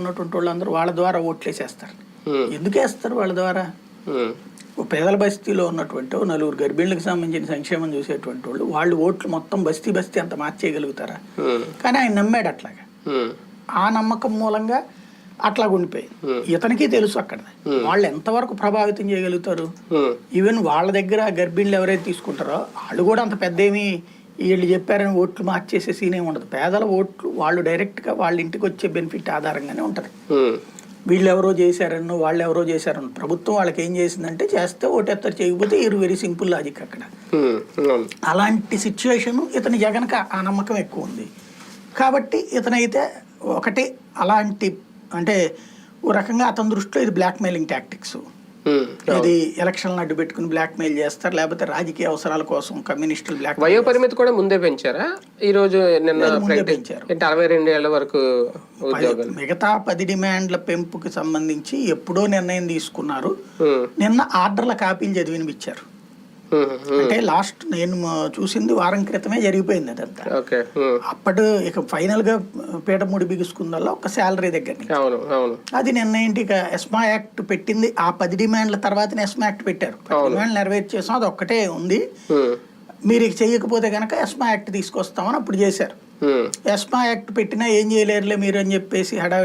ఉన్నటువంటి వాళ్ళందరూ వాళ్ళ ద్వారా ఓట్లేసేస్తారు. ఎందుకు వేస్తారు వాళ్ళ ద్వారా? పేదల బస్తీలో ఉన్నటువంటి నలుగురు గర్భిణులకు సంబంధించిన సంక్షేమం చూసేటువంటి వాళ్ళు వాళ్ళు ఓట్లు మొత్తం బస్తీ బస్తీ అంత మార్చేయగలుగుతారా? కానీ ఆయన నమ్మాడు అట్లాగా. ఆ నమ్మకం మూలంగా అట్లా ఉండిపోయింది. ఇతనికి తెలుసు అక్కడ వాళ్ళు ఎంతవరకు ప్రభావితం చేయగలుగుతారు? ఈవెన్ వాళ్ళ దగ్గర గర్భిణులు ఎవరైతే తీసుకుంటారో వాళ్ళు కూడా అంత పెద్ద ఏమి వీళ్ళు చెప్పారని ఓట్లు మార్చేసే సీన్ ఏమి ఉండదు. పేదల ఓట్లు వాళ్ళు డైరెక్ట్గా వాళ్ళ ఇంటికి వచ్చే బెనిఫిట్ ఆధారంగానే ఉంటుంది. వీళ్ళు ఎవరో చేశారనో వాళ్ళు ఎవరో చేశారనో ప్రభుత్వం వాళ్ళకి ఏం చేసిందంటే చేస్తే ఓటెత్తారు చేయకపోతే ఇరు వెరీ సింపుల్ లాజిక్ అక్కడ. అలాంటి సిచ్యువేషన్ ఇతని జగన్కి ఆ నమ్మకం ఎక్కువ ఉంది. కాబట్టి ఇతనైతే ఒకటి అలాంటి అంటే ఓ రకంగా అతని దృష్టిలో ఇది బ్లాక్ మెయిలింగ్ టాక్టిక్స్ ఇది ఎలక్షన్లు అడ్డు పెట్టుకుని బ్లాక్ మెయిల్ చేస్తారు లేకపోతే రాజకీయ అవసరాల కోసం కమ్యూనిస్టులు బ్లాక్ వయో పరిమితి కూడా ముందే పెంచారా? ఈ రోజు నిన్న పెంచారు. ఏంటి అరవై రెండు ఏళ్ళ వరకు మిగతా పది డిమాండ్ల పెంపుకి సంబంధించి ఎప్పుడో నిర్ణయం తీసుకున్నారు. ఉమ్, నిన్న ఆర్డర్ల కాపీలు చదివినిపించారు అంటే లాస్ట్ నేను చూసింది వారం క్రితమే జరిగిపోయింది అదంతా. అప్పుడు ఇక ఫైనల్గా పీఠముడి బిగుసుకుందల్లా ఒక శాలరీ దగ్గర అది నిన్న ఏంటి ఇక ఎస్మా యాక్ట్ పెట్టింది. ఆ పది డిమాండ్ల తర్వాతనే ఎస్మా యాక్ట్ పెట్టారు. డిమాండ్లు నెరవేర్చేసాం అది ఒక్కటే ఉంది. మీరు ఇక చేయకపోతే కనుక ఎస్మా యాక్ట్ తీసుకొస్తామని అప్పుడు చేశారు. ఎస్మా యాక్ట్ పెట్టినా ఏం చేయలేరులే మీరు అని చెప్పేసి హడావిడి